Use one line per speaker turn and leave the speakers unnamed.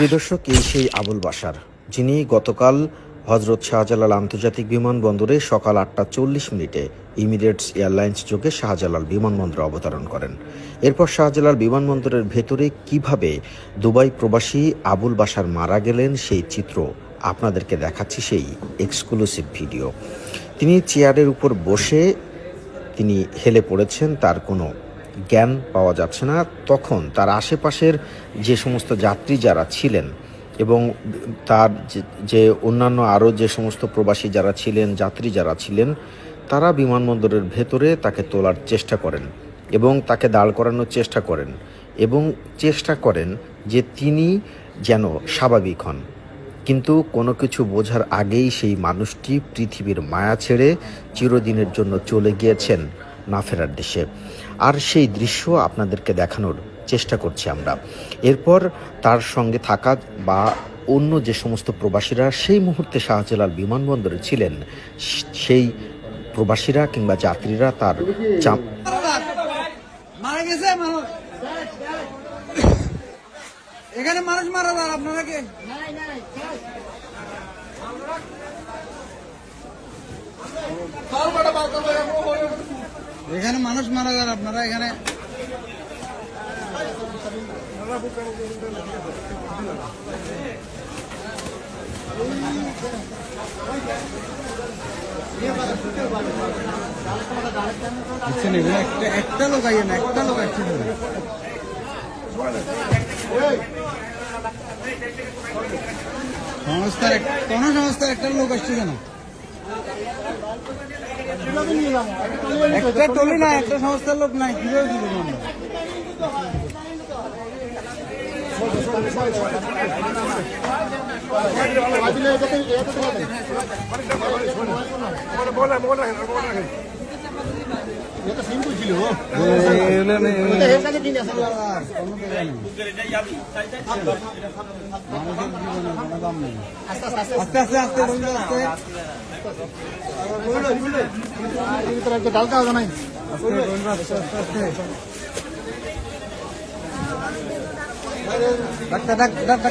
প্রিয় দর্শক, এই সেই আবুল বাসার যিনি গতকাল হজরত শাহজালাল আন্তর্জাতিক বিমানবন্দরে সকাল আটটা চল্লিশ মিনিটে ইমিরেটস এয়ারলাইন্স যোগে শাহজালাল বিমানবন্দরে অবতরণ করেন। এরপর শাহজালাল বিমানবন্দরের ভেতরে কীভাবে দুবাই প্রবাসী আবুল বাসার মারা গেলেন, সেই চিত্র আপনাদেরকে দেখাচ্ছি, সেই এক্সক্লুসিভ ভিডিও তিনি চেয়ারের উপর বসে তিনি হেলে পড়েছেন, তার কোনো জ্ঞান পাওয়া যাচ্ছে না, তখন তার আশেপাশের যে সমস্ত যাত্রী যারা ছিলেন এবং তার যে- অন্যান্য আরও যে সমস্ত প্রবাসী যারা ছিলেন, যাত্রী যারা ছিলেন, তারা বিমানবন্দরের ভেতরে তাকে তোলার চেষ্টা করেন এবং তাকে দাঁড় করানোর চেষ্টা করেন এবং চেষ্টা করেন যে তিনি যেন স্বাভাবিক হন। কিন্তু কোনো কিছু বোঝার আগেই সেই মানুষটি পৃথিবীর মায়া ছেড়ে চিরদিনের জন্য চলে গিয়েছেন। না ফেরার দেশে। আর সেই দৃশ্য আপনাদেরকে দেখানোর চেষ্টা করছি আমরা। এরপর তার সঙ্গে থাকা বা অন্য যে সমস্ত প্রবাসীরা সেই মুহূর্তে শাহজালাল বিমানবন্দরে ছিলেন সেই প্রবাসীরা কিংবা যাত্রীরা তার চাপ
মারা গেছে মানুষ। এখানে মানুষ মারা যান আপনারা কে? এখানে মানুষ মারা যান আপনারা এখানে একটা লোক আইয়ে না, একটা লোক না। সংস্থার কোন সংস্থার একটা লোক আসছে কেন একটা টলি না একটা সংস্থার লোক নাই কীভাবে বলে বলে আস্তে
ডালকা হবে নাই
ডাক্তার ডাক্তার